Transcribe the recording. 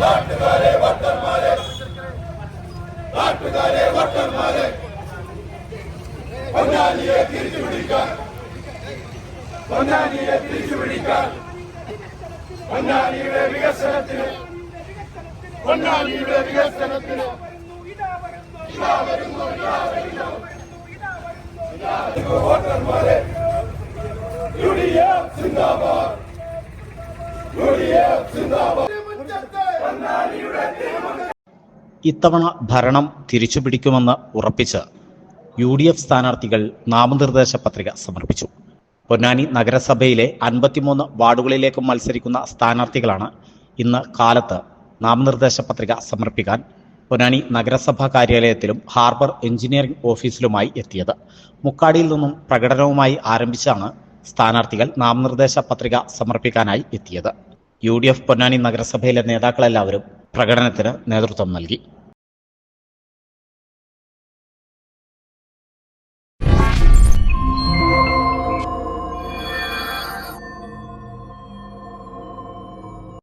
നാട്ടുകാരെ വട്ടന്മാരെ നാട്ടുകാരെ വട്ടന്മാരെ പൊന്നാനിയെ തിരിച്ചു പിടിക്കാൻ. പൊന്നാനിയെ തിരിച്ചു പിടിക്കാൻ. പൊന്നാനിയുടെ വികസനത്തിന്. പൊന്നാനിയുടെ വികസനത്തിന്. ഇതാ വരുന്നു ഇതാ വരുന്നു. വോട്ടർമാരെ. യു ഡി എഫ് സിന്ദാബാദ്. യു ഡി എഫ് സിന്ദാബാദ്. ഇത്തവണ ഭരണം തിരിച്ചുപിടിക്കുമെന്ന് ഉറപ്പിച്ച് യു ഡി എഫ് സ്ഥാനാർത്ഥികൾ നാമനിർദ്ദേശ പത്രിക സമർപ്പിച്ചു. പൊന്നാനി നഗരസഭയിലെ അൻപത്തിമൂന്ന് വാർഡുകളിലേക്കും മത്സരിക്കുന്ന സ്ഥാനാർത്ഥികളാണ് ഇന്ന് കാലത്ത് നാമനിർദ്ദേശ പത്രിക സമർപ്പിക്കാൻ പൊന്നാനി നഗരസഭാ കാര്യാലയത്തിലും ഹാർബർ എഞ്ചിനീയറിംഗ് ഓഫീസിലുമായി എത്തിയത്. മുക്കാടിയിൽ നിന്നും പ്രകടനവുമായി ആരംഭിച്ചാണ് സ്ഥാനാർത്ഥികൾ നാമനിർദ്ദേശ പത്രിക സമർപ്പിക്കാനായി എത്തിയത്. യു ഡി എഫ് പൊന്നാനി നഗരസഭയിലെ നേതാക്കളെല്ലാവരും പ്രകടനത്തിന് നേതൃത്വം നൽകി.